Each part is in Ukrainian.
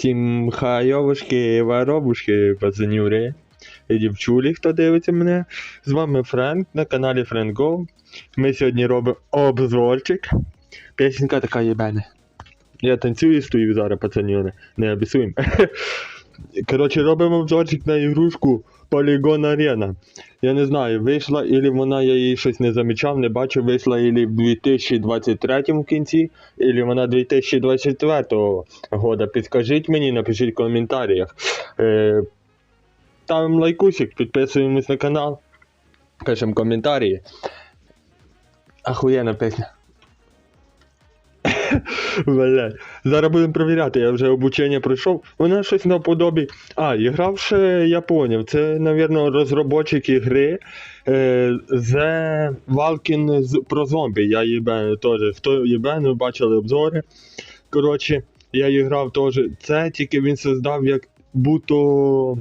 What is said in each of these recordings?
Всім хайовушки, воробушки, пацанюри і дівчулі, хто дивиться мене. З вами Френк на каналі Frank Ми сьогодні робимо обзорчик. Пісенька така єбена. Я танцюю і стою зараз, пацанюри. Не обісуємо. Коротше, робимо обзорчик на ігрушку Polygon Arena. Я не знаю, вийшла, ілі вона, я її щось не замічав, не бачив, вийшла ілі в 2023 в кінці, ілі вона 2024 года. Підскажіть мені, напишіть в коментарях. Е, ставимо лайкусик, підписуємось на канал, пишемо коментарі. Ахуєнна пісня. Блядь. Зараз будемо перевіряти, я вже обучення пройшов. Вона щось наподобі. А, і гравши, я поняв. Це, напевно, розробочик ігри е, The Walking про зомбі. Я їбену теж. Хто їбену, бачили обзори. Коротше, я її грав теж. Це тільки він создав як будто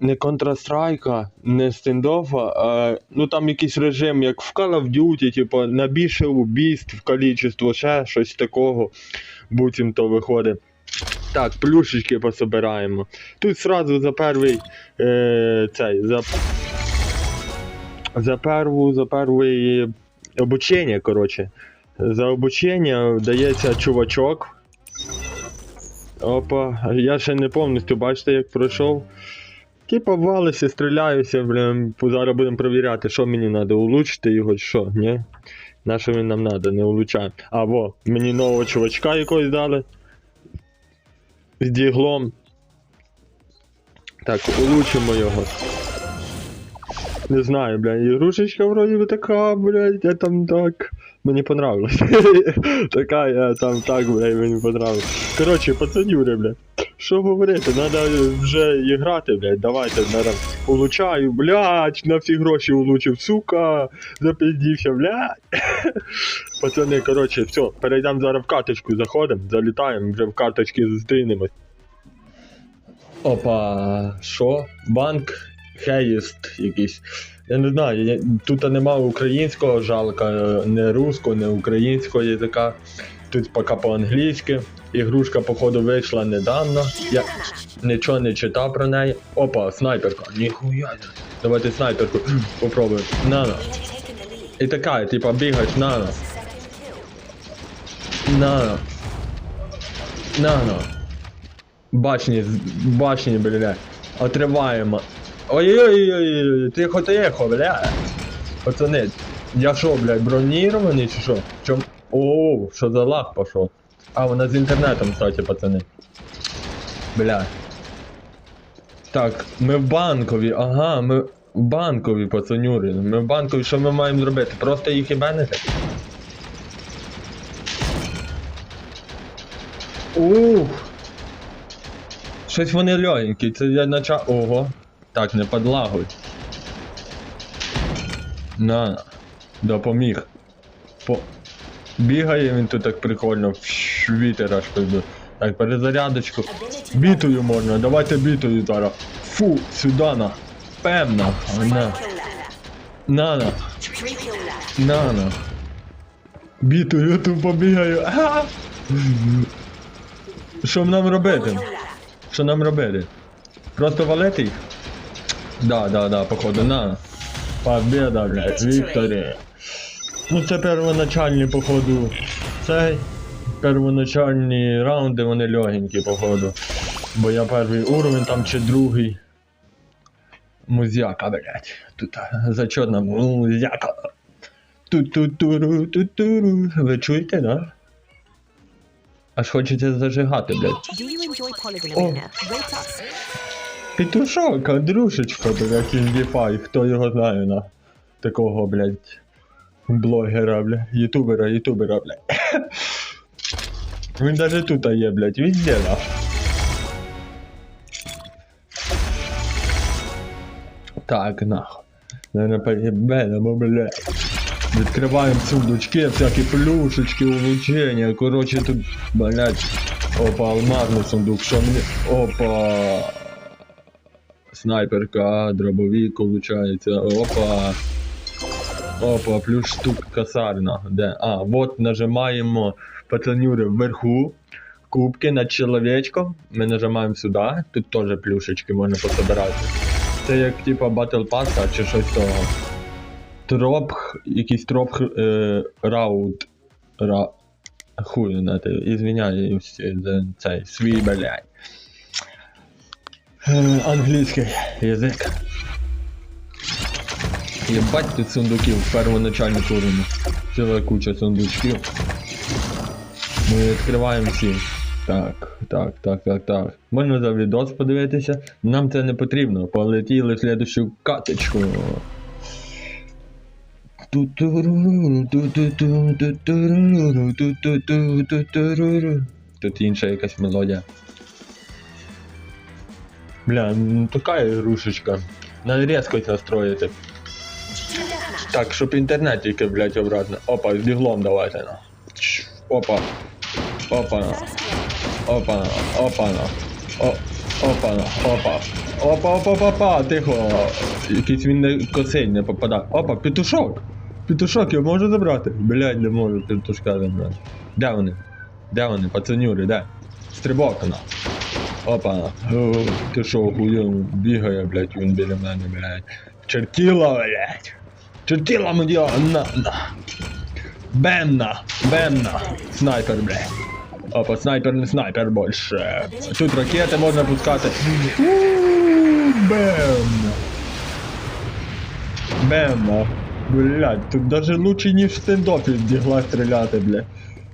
не Counter-Strike, не стендофа, а ну там якийсь режим, як в Call of Duty, типу, на більше убійств, кількість, ще щось такого. Буцім то виходить. Так, плюшечки пособираємо. Тут сразу за перший е, цей, за, за перву, за перший обучення, коротше. За обучення дається чувачок. Опа, я ще не повністю бачите, як пройшов. Типа валися, стріляюся, блін, зараз будемо перевіряти, що мені треба, улучшити його що, ні? На що він нам треба, не улучшаємо. А, во, мені нового чувачка якогось дали. З діглом. Так, улучшимо його. Не знаю, блядь, ігрушечка вроді би така, блядь, я там так. Мені понравилось. така я там так, блядь, мені понравилось. Коротше, пацанюри, блядь. Що говорити, треба вже грати, блядь, давайте, наверное, улучшаю, блядь, на всі гроші улучив, сука, запиздівся, блядь. Пацани, коротше, все, перейдемо зараз в карточку, заходимо, залітаємо, вже в карточці зустрінемось. Опа, що? Банк Хеїст якийсь. Я не знаю, я, тут немає українського жалка, не руського, не українського язика. Тут поки по-англійськи. Ігрушка, походу, вийшла недавно. Я нічого не читав про неї. Опа, снайперка. Ніхуя. Давайте снайперку попробуємо. На-на. І така, типа, бігаєш, на-на. На-на. На-на. Башні, з- башні, бля. Отриваємо. Ой-ой-ой, тихо, тихо, бля. Пацани, я що, блядь, бронірований чи що? Чом? О, що за лаг пошов? А, вона з інтернетом, кстати, пацани. Бля. Так, ми в банкові, ага, ми в банкові, пацанюри. Ми в банкові, що ми маємо зробити? Просто їх і бенити? Ух! Щось вони легенькі, це я нача... Ого. Так, не подлагуй. На, допоміг. По... Бігає він тут так прикольно, в вітер аж пойду. Так, перезарядочку. Бітою можна, давайте бітою зараз. Фу, сюди на. Певно. На. На на. На на. Бітою тупо бігаю. А! Що нам робити? Що нам робити? Просто валити їх? Да, да, да, походу, на. Победа, блядь, Вікторі. Ну це первоначальні, походу. Цей. Первоначальні раунди, вони легенькі, походу. Бо я перший уровень там чи другий. Музяка, блядь. Тут а, зачетна музяка. Ту-ту-туру, ту-туру. Ви чуєте, да? Аж хочеться зажигати, блядь. Oh. Arena? Петушок, Андрюшечка, блядь, індіфай, хто його знає на такого, блядь, блогера, блядь, ютубера, ютубера, блядь. Він даже тут є, блядь, везде, да. Так, нахуй. Наверное, поебенемо, блядь. Відкриваємо сундучки, всякі плюшечки, улучшення. Короче, тут, блядь, опа, алмазний сундук, що мені. Опа. Снайперка, дробовик, получається. Опа. Опа, плюс штук косарна. Де? А, от нажимаємо пацанюри вверху. кубки над чоловічком. Ми нажимаємо сюди, тут теж плюшечки можна пособирати. Це як типа Battle Pass чи щось того. Троп, якийсь троп е, раунд. Ра... Хуй на те, ізвиняюсь за цей свій блядь. Е, англійський язик. Єбать тут сундуків в первоначальному турні. Ціла куча сундучків. Ми відкриваємо всі. Так, так, так, так, так. Можна за відос подивитися. Нам це не потрібно. Полетіли в слідущу каточку. Тут інша якась мелодія. Бля, ну така ігрушечка. Надо різкость настроїти. Так, щоб інтернет тільки, блядь, обратно. Опа, з біглом давайте на. Опа. Опа. Опа. Опа. О, опа. Опа. Опа, опа, опа, опа, тихо. Якийсь він не косий не попадає. Опа, петушок. Петушок, я можу забрати? Блядь, не можу петушка забрати. Де вони? Де вони, пацанюри, де? Стрибок на. Опа. Ти що, охуєв, бігає, блядь, він біля мене, блядь. Чертіла, блядь. Чертіла мені, на, на. Бемна, бемна. Снайпер, блядь. Опа, снайпер не снайпер більше. Тут ракети можна пускати. Ууу, Бемна. Бемна. Блядь, тут даже лучше, ніж в стендофі з дігла стріляти, блядь.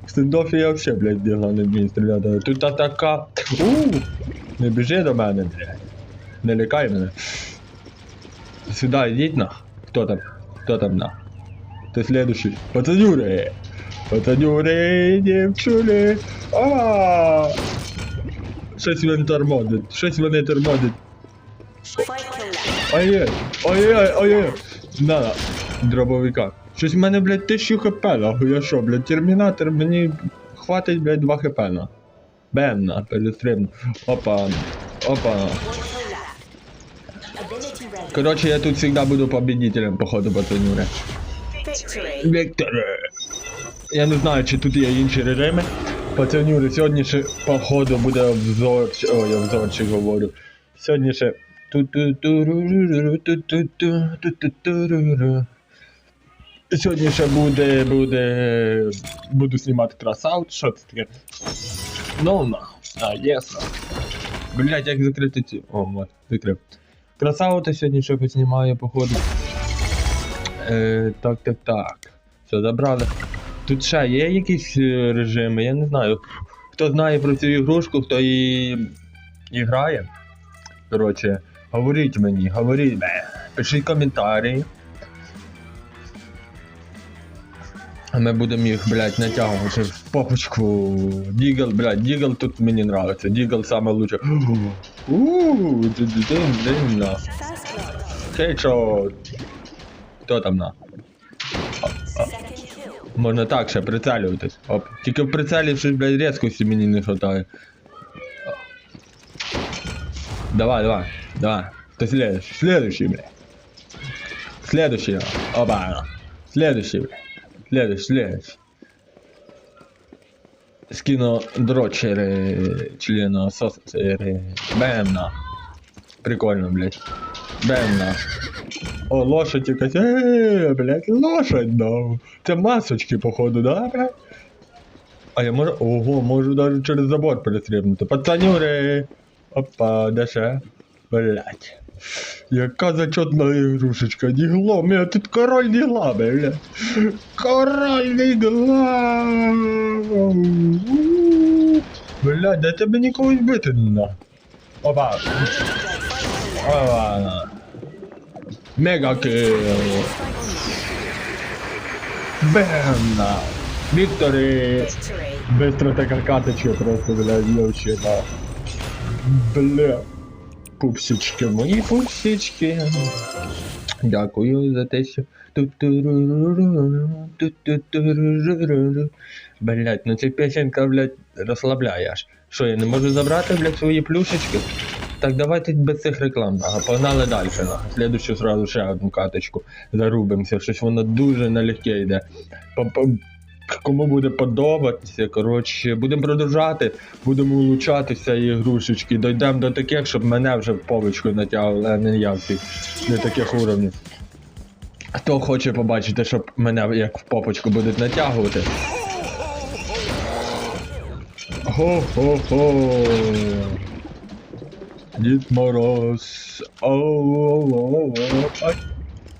В стендофі я вообще, блядь, з дігла не вмію стріляти. Тут атака. Ууу. Не біжи до мене, блядь. Не лякай мене. Сюда йдіть на. Хто там? Хто там на? Ти следующий. Пацанюри! Пацанюри, дівчули! А! Щось вони тормозять, щось вони тормозять. Ой-ой, ой-ой, ой-ой. На, на, дробовика. Щось в мене, блядь, тисячу хп, нахуй, я що, блядь, термінатор, мені хватить, блядь, 2 хп, на. Бем, на, перестрибну. Опа, опа. Короче, я тут всегда буду победителем, походу, пацанюри. Victory. Віктор. Я не знаю, чи тут є інші режими. Пацанюри, сьогодні ще, походу, буде обзор. Ой, я обзорчик говорю. Сьогодні ще. Сьогодні ще буде, буде. Буду знімати красаут, що це таке? Ну на. А, єс. Блять, як закрити ці. О, от, закрив. Красаута сьогодні щось знімає походу. Е, так, так, так. Все, забрали. Тут ще є якісь е, режими, я не знаю. Хто знає про цю ігрушку, хто її і грає. Коротше, говоріть мені, говоріть, бе, пишіть коментарі. ми будемо їх, блядь, натягувати в попочку. Дігл, блядь, Дігл тут мені нравиться. Дігл саме лучше. Ууу, дин-дин-дин, на. First blood. Хейчот. Хто там на? Second kill. Можна так ще прицелюватись. Оп. Тільки в прицелі щось, блядь, різкості мені не хватає. Давай, давай, давай. Кто следующий? Следующий, блядь. Следующий. Опа. Следующий, блядь. Следующий, следующий. Скину дрочери, члена сосери. Бем на. Прикольно, блядь. На. О, лошадь якась. Еee, блядь, лошадь, да. Це масочки, походу, да, блядь? А я можу. Ого, можу даже через забор перестрибнути. Пацанюри! Опа, де ще? Блядь. Яка зачетна ігрушечка, дігла, мене тут король дігла, блядь. Король дігла. Блядь, де тебе нікого вбити не на. Опа. Опа. Мега килл. Бем! Вікторі! Быстро така каточка просто, блядь, вообще, да. Бля. Пупсички, мої пупсички. Дякую за те, що. Блядь, ну ця песенка, блядь, розслабляє аж. Що, я не можу забрати, блядь, свої плюшечки? Так давайте без цих реклам, ага, погнали далі. Ага. Слідущу сразу ще одну каточку зарубимося, щось воно дуже налегке йде. По- по- Кому буде подобатися, коротше, будемо продовжати, будемо улучшатися ігрушечки, дійдемо до таких, щоб мене вже в повичку натягували, а не я не таких уровнів. Хто хоче побачити, щоб мене як в попочку будуть натягувати. Хо-хо-хо. Дід Мороз. Оу-оу-оу. Ай.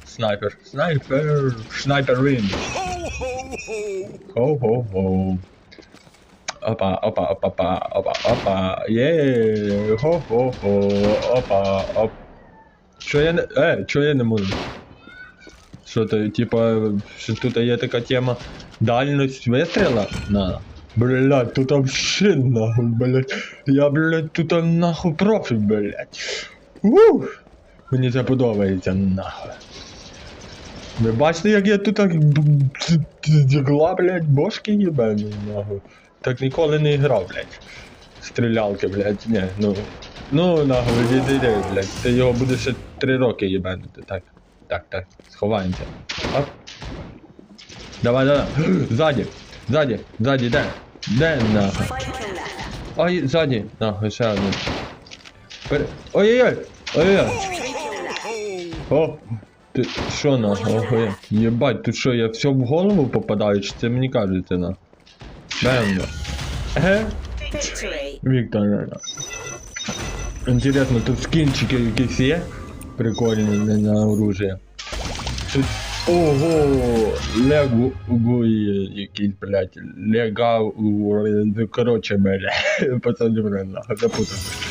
Снайпер. Снайпер. Снайпер він. Хо-хо-хо. Опа, опа, опа, опа, опа, опа. Є. Хо-хо-хо. Опа, оп. Що я не. Е, що я не можу? Що то, типа, що тут є така тема дальність вистріла? На. Блять, тут вообще нахуй, блять. Я, блять, тут нахуй профі, блять. Ух! Мені це подобається, нахуй. Ви бачите, як я тут так дігла, блять, бошки їбані, нахуй. Так ніколи не грав, блять. Стрілялки, блять, ні, ну. Ну, нахуй, відійди, блять. Ти його будеш ще три роки їбанити, так. Так, так, сховаємося. Оп. Давай, давай. Ззаді, ззаді, ззаді, де? Де нахуй? Ой, ззаді. Нахуй, ще один. Ой-ой-ой! Ой-ой-ой! О! Ти що нахуй? Охуєть. Єбать, тут що, я все в голову попадаю, чи це мені кажеться на? Бем. Еге? Віктор. Інтересно, тут скінчики якісь є? Прикольні на оружие. Тут... Ого! Лего якийсь, блядь. Лега... Короче, блядь. Пацани, блядь, нахуй, запутався.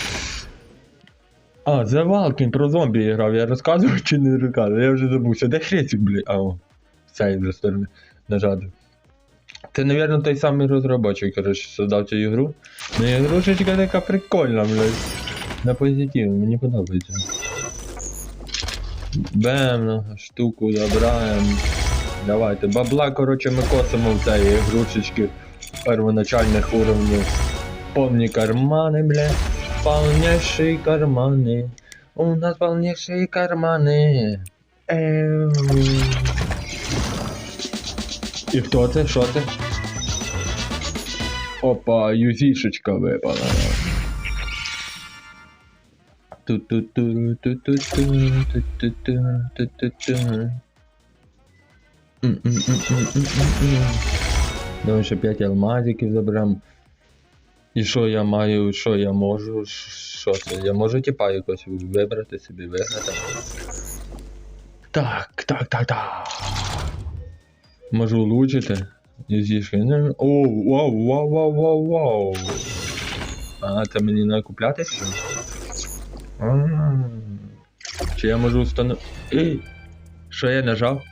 А, The Walking про зомбі грав, я розказував чи не розказував? Я вже забувся. Де хрестик, блядь? А, о, з цієї вже сторони нажати. Це, мабуть, той самий розробочик, коротше, создав цю ігру. Ну, ігрушечка така прикольна, блядь. На позитив, мені подобається. Бем, ну, штуку забираємо. Давайте. Бабла, коротше, ми косимо в цієї ігрушечки первоначальних уровнів. Повні кармани, бля Полнейшие карманы. У нас полнейшие карманы. Эу. І хто це? Що це? Опа, юзішечка випала. Ту-ту-ту-ру-ту-ту-ту, ту-ту-ту. Давай ще 5 алмазиків заберемо. І що я маю, що я можу, що це? Я можу типа якось вибрати собі, виграти. Так, так, так, так. Можу улучшити. Зішки. Ну, О, вау, вау, вау, вау, вау. А, це мені не купляти що? Чи я можу встановити. Ей! Що я нажав?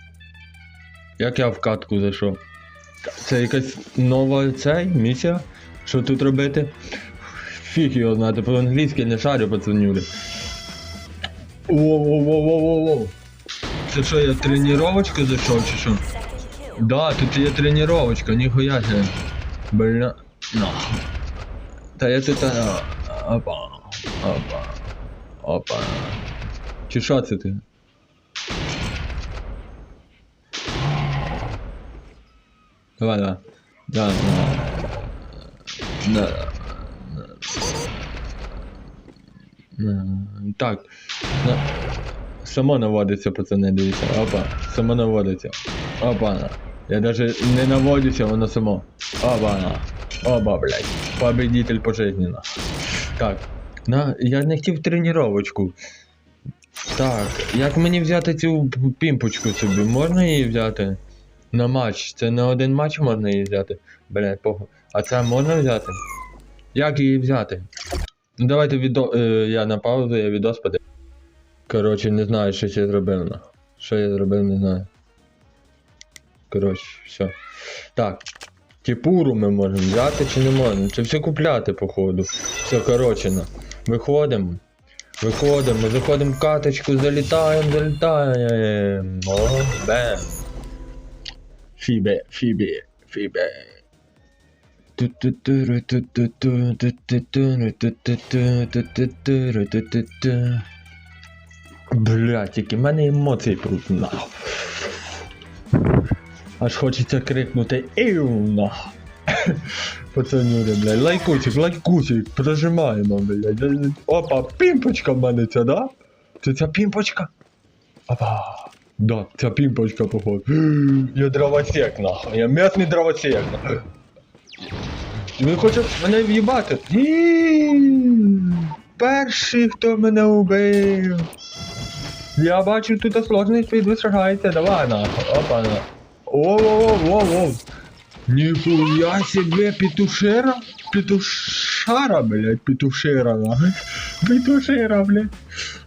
Як я в катку зайшов? Це якась нова цей місія? Що тут робити? Фіг його знати, по-англійськи не шарю пацанюлі. Воу-воу-воу-воу-воу. Це що, я тренувачку зайшов чи що? Да, тут є тренувачка, ніхуя себе. Бля. На. Та я тут. Опа. Опа. Опа. Чи що це ти? Давай, давай. Да, да. Да. Да. Так. На. Само наводиться, пацани, дивіться. Опа, само наводиться. Опа. Я даже не наводюся, воно само. Опа. Опа, блядь. Победитель пожизненно. Так. На, я не хотів тренувачку. Так, як мені взяти цю пімпочку собі? Можна її взяти? На матч. Це на один матч можна її взяти. Блядь, похуй. А це можна взяти? Як її взяти? Ну давайте відео. Е, я на паузу, я відос подив. Коротше, не знаю, що я зробив. на. Що я зробив, не знаю. Коротше, все. Так. Тіпуру ми можемо взяти чи не можемо? Чи все купляти, походу. Все, коротше, на. Виходимо. Виходимо, заходимо в каточку, залітаємо, залітаємо. О, бем. Фібе, фібе, фібе. Блять, які в мене емоції пруть нахуй. Аж хочеться крикнути Іуна. Пацанюри, блядь, лайкусик, лайкусик, прожимаємо, блядь. Опа, пімпочка в мене ця, да? Це ця пімпочка? Опа. Да, ця пімпочка, походу. Я дровосек, нахуй. Я м'ясний дровосек. Він хоче мене в'їбати. Перший, хто мене убив. Я бачу, тут сложність підвисрагається. Давай нахуй. Опа на. О-о-о-о-о. Ніхуя себе петушера? Петушара, блядь, петушера, нахуй. Петушера, блядь.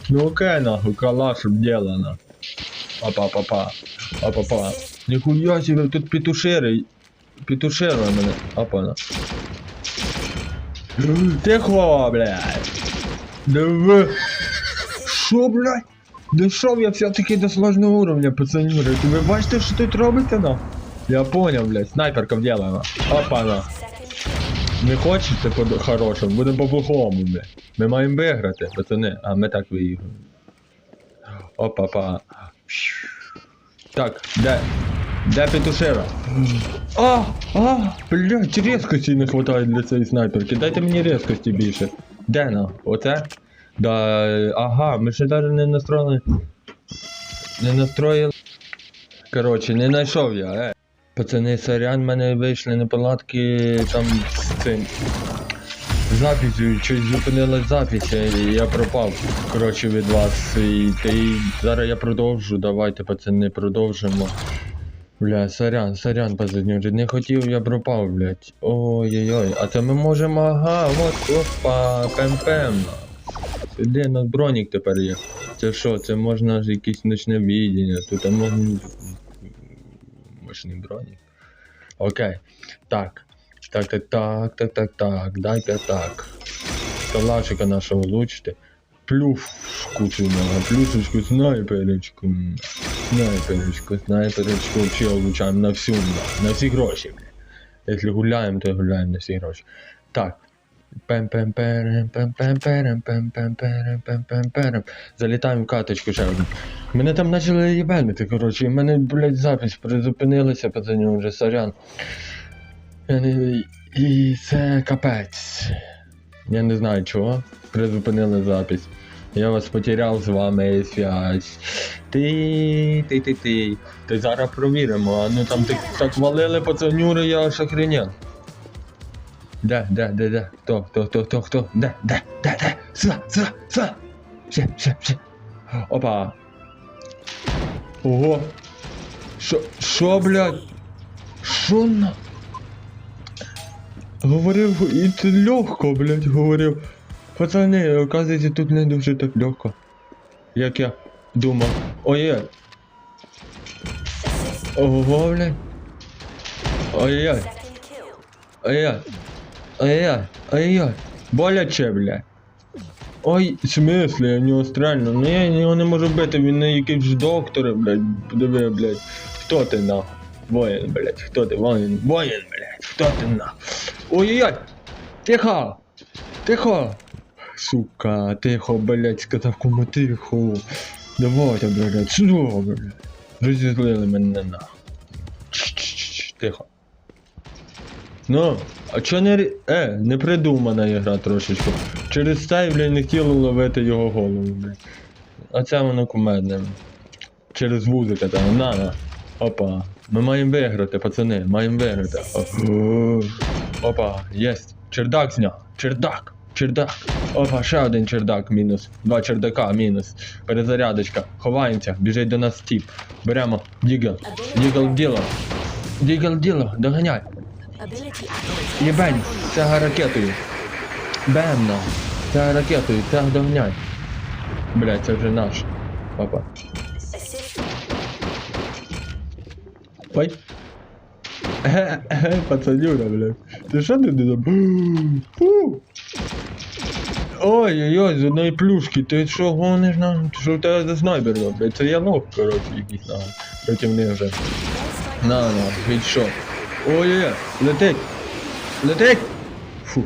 Ну окей, нахуй, калаш обделано. Опа-па-па. Опа-па. Ніхуя себе, тут петушери. Петушера мене. Опа на. Тихо, блядь. Диви. Шо, блядь? Дійшов я все-таки до сложного уровня, пацанюри. Ви бачите, що тут робиться, на? Я понял, блядь, снайперка вділена. Опа, на. Не хочете по-хорошому, будемо по-плохому, блядь. Ми маємо виграти, пацани, а ми так виіграємо. Опа-па. Так, де? Де петушера? А, а, блядь, резкості не хватає для цієї снайперки. Дайте мені резкості більше. Де на? Оце? Да, ага, ми ще навіть не настроїли. Не настроїли. Коротше, не знайшов я, е. Пацани, сорян, в мене вийшли неполадки там з цим. Записю, щось зупинилась запись, і я пропав, коротше, від вас. І, й зараз я продовжу, давайте, пацани, продовжимо. Бля, сорян, сорян, пацанюри, не хотів, я пропав, блядь. Ой-ой-ой, а це ми можемо, ага, от, опа, пем-пем. Де у нас бронік тепер є? Це що, це можна ж якесь ночне відділення, тут а можна... Мощний бронік. Окей. Так. Так, так, так, так, так, так, дайте так. Калашика нашого влучити. Плюшку цю мага, плюшечку, снайперочку. Снайперочку, снайперочку вообще влучаємо на всю, на, на всі гроші. Якщо гуляємо, то гуляємо на всі гроші. Так. Залітаємо в каточку ще одну. Мене там почали їбельнити, коротше, і мене, блядь, запись призупинилася, пацаню, вже сорян. Я не- І це капець. Я не знаю чого. Призупинили запись. Я вас потеряв з вами связь. Ти, ти, ти, ти. Ти зараз провіримо. А ну там так, так валили пацанюри, я аж охренел. Де, де, де, де? Хто, хто, хто, хто, хто? Де, де, де, де? Сюда, сюда, сюда. Ще, ще, ще. Опа. Ого. Шо, шо, блядь? Шо на? Говорив, і це легко, блядь, говорив. Пацани, оказується, тут не дуже так легко. Як я думав. Ой-ой. Ого, блядь. Ой-ой. Ай-яй. Ай-яй. Ай-яй. Боляче, бля. Ой, в смислі, я нього стрельну. Ну я його не можу бити, він не якийсь доктор, блядь. Подиви, блядь. Хто ти нахуй? Воїн, блядь, хто ти? Воїн, воїн, блядь, хто ти нахуй? Ой-ой-ой! Тихо! Тихо! Сука, тихо, блядь, сказав кому тихо. Давайте, блядь, сюди, блядь. Розізлили мене нахуй. Тихо. Ну, а чо не Е, не придумана ігра трошечки. Через це, блядь, не хотіло ловити його голову, блядь. А це воно кумедне. Через вузика там, на, на. Опа. Ми маємо виграти, пацани, маємо виграти. Опа, єсть. Чердак зняв. Чердак. Чердак. Опа, ще один чердак мінус. Два чердака мінус. Перезарядочка. Ховаємося. Біжить до нас тіп. Беремо. Дігл. Дігл діло. Дігл діло. Доганяй. Єбень, це ракетою. Бемно. Це ракетою, це доганяй. Блять, це вже наш. Папа. Ой. Пацанюра, блядь. Ти що ти не? Фу. Ой-ой-ой, з одної плюшки, ти що гониш нам? Ти що в тебе за снайпер, блядь? Це я лох, коротше, якийсь на проти них вже. На, на, відшов. Ой-ой-ой, летить! Летить! Фу.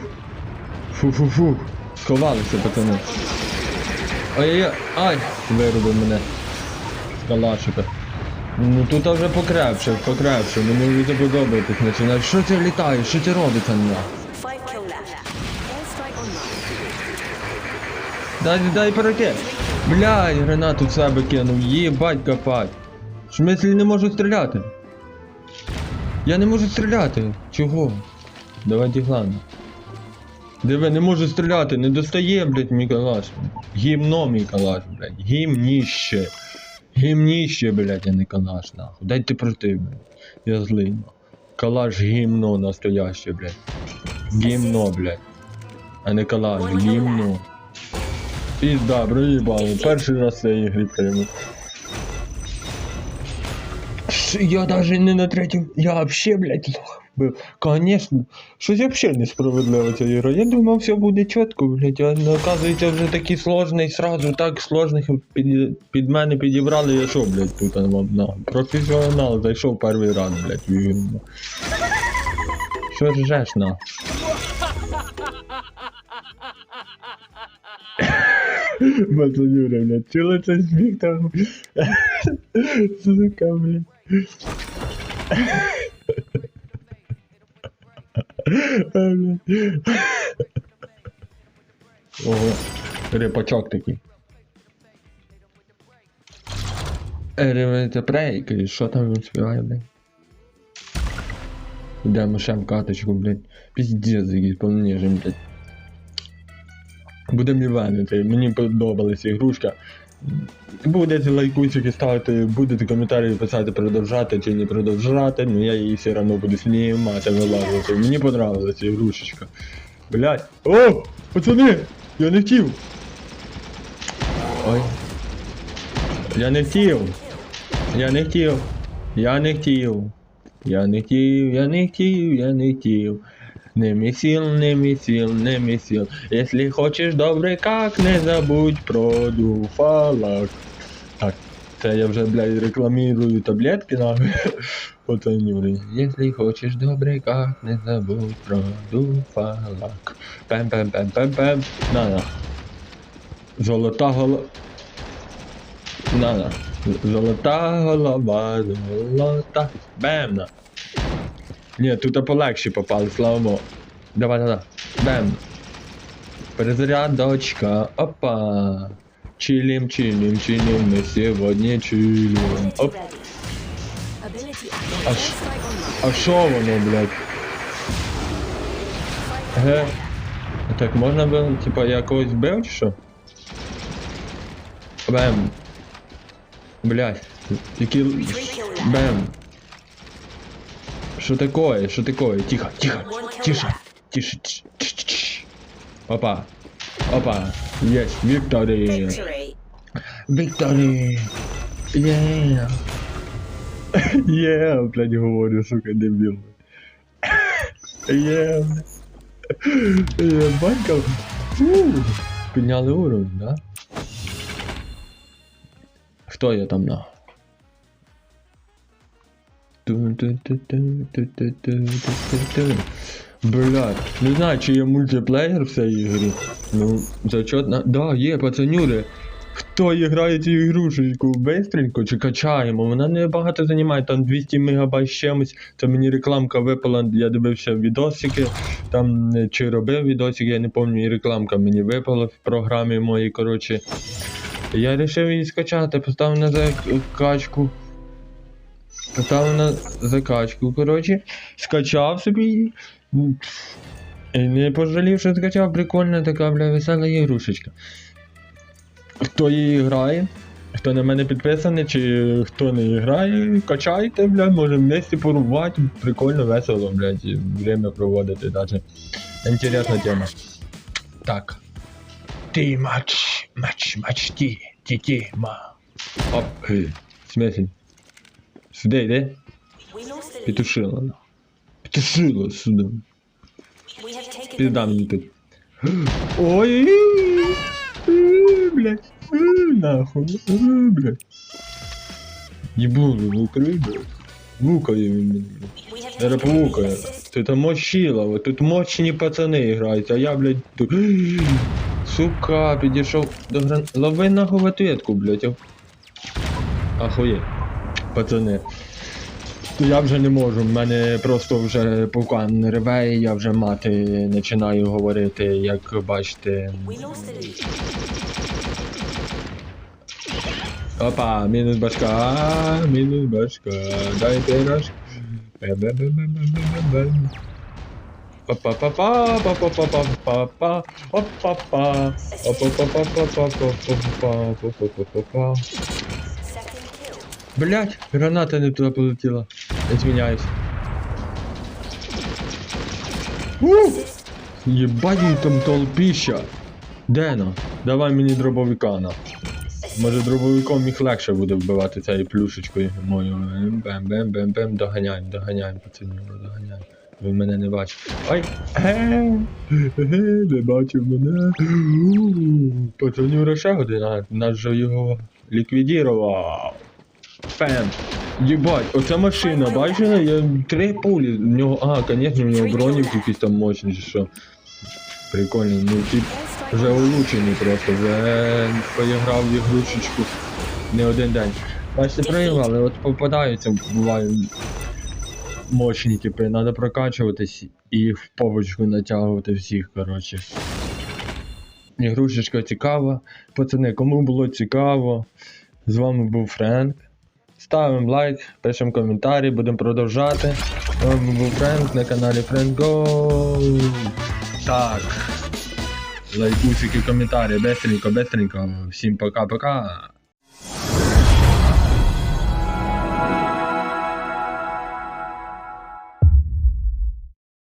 Фу-фу-фу. Сховалися, пацани. Ой-ой-ой, ай! Вирубив мене. З калашика. Ну тут вже покрепше, покрепше, подобається починає. Що це літає? Що на? Five kill left. Airstrike online. Дай, дай перекид. Блядь, гранату в себе кинув, їбать копать. В смислі не можу стріляти. Я не можу стріляти. Чого? Давайте глянемо. Диви, не можу стріляти, не достає, блядь, мій калаш. Гімно мій калаш, блядь. Гімніще. Гімніще, блядь, а не калаш, нахуй. Дайте проти, блядь. Я злий, нахуй. Калаш гімно настояще, блядь. Гімно, блядь. А не калаш, гімно. Пізда, проїбали. Перший раз в цій ігрі прийму. Я даже не на третьому. Я вообще, блядь, лох був. Конечно. Щось вообще несправедливо ця ігра. Я думав, все буде чітко, блядь, а ну, оказується вже такий сложний, сразу так сложних під, під мене підібрали, я що, блядь, тут вам на. Професіонал зайшов перший раз, блядь, в ігру. ну. Що ржеш, на? Пацанюра, блядь, чули це сміх там? Сука, блядь. Ого, репачок такий. Ревете прейки, що там він співає, блядь? Йдемо ще каточку, блядь. Піздець якийсь повніжим, блядь. Будемо лівенити, мені подобалася ігрушка. Будете лайкусики ставити, будете коментарі писати продовжати чи не продовжати, ну я її все одно буду знімати, вилажувати. Мені понравилася ігрушечка. Блять. О! Пацани! Я не хотів! Ой. Я не хотів! Я не хотів! Я не хотів! Я не хотів, я не хотів, я не хотів. Не месил, не месил, не. Если хочешь добрый как, не забудь про дуфалак. Так, це я вже, блядь, рекламирую таблетки нахуй. Блядь. Если хочешь добрый как, не забудь про дуфалак. Пем-пем-пем-пем-пем. На-на. Золота голова. На-на. Золота голова, золота. Бем на. Ні, тут полегші попали, слава Богу. Давай, давай. Бем. Перезарядочка. Опа. Чилим, чилим, чилим. Мы сегодня чилим. Оп. Airstrike online. А що воно, блядь? Ге. Так, можна було, типа, я когось вбив чи що? Бем. Блядь. Які... Бем. Что такое? Что такое? Тихо, тихо, тише, тише, тише. Опа, опа, есть, Виктори. Виктори. Yeah. Yeah, блядь, говорю, сука, дебил. Yeah. Ебанька. Подняли уровень, да? Кто я там нахуй? Блять, не знаю, чи є мультиплеєр в цій ігрі. Ну, зачетно. Да, є, пацанюри. Хто грає цю ігрушечку бистренько чи качаємо? Вона не багато займає, там 200 мегабайт чимось. Це мені рекламка випала, я дивився відосики, там е, чи робив відосики, я не пам'ятаю, і рекламка мені випала в програмі моїй, коротше. Я вирішив її скачати, поставив на закачку. Поставив на закачку, коротше, скачав собі. Не пожалів, що скачав, прикольна така, бля, весела ігрушечка. Хто її грає, хто на мене підписаний, чи хто не грає, качайте, бля, можемо вместе порубати, прикольно, весело, блядь, время проводити даже. Інтересна тема. Так. Ти матч, матч, матч, ті, ті, ті, ма. Оп, е, в смысле? Сюди йди. Петушила. Петушила сюди. Пізда мені тут. Ой, блядь, нахуй, блядь. Ебу, лука, блядь. Лука він мені. помукає. Тут мочила, вот тут мочені пацани грають, а я, блядь, тут. Сука, підійшов до гран... Лови в ответку, блять. Охуєть пацани. То я вже не можу, в мене просто вже пукан реве, я вже мати починаю говорити, як бачите. Опа, мінус башка, мінус башка, дайте наш. Бе-бе-бе-бе-бе-бе-бе. Блять, граната не туди полетіла. Извиняюсь. Assist. Єбать їм там толпіща. Дено, давай мені дробовикана. Може дробовиком їх легше буде вбивати цією плюшечкою мою. Бем-бем-бем-бем, доганяємо, доганяємо, пацанів, доганяємо. Ви мене не бачите. Ой! Е, е, Не бачив мене. Пацанюра ще один, а наш же його ліквідірував. Фен. Єбать, оця машина, бачили? Я три пулі. В нього. А, звісно, в нього бронік якийсь там мощний, чи що. Прикольний, ну тип вже улучшений просто, вже поіграв в ігрушечку не один день. Бачите, проіграли, от попадаються, буває мощні типи, треба прокачуватись і в побочку натягувати всіх, коротше. Ігрушечка цікава. Пацани, кому було цікаво, з вами був Френк. Ставимо лайк, пишемо коментарі, будемо продовжати. Був Френк на каналі Гоу. Так. Лайкусики, коментарі, бестренько, бестренько. Всім пока-пока.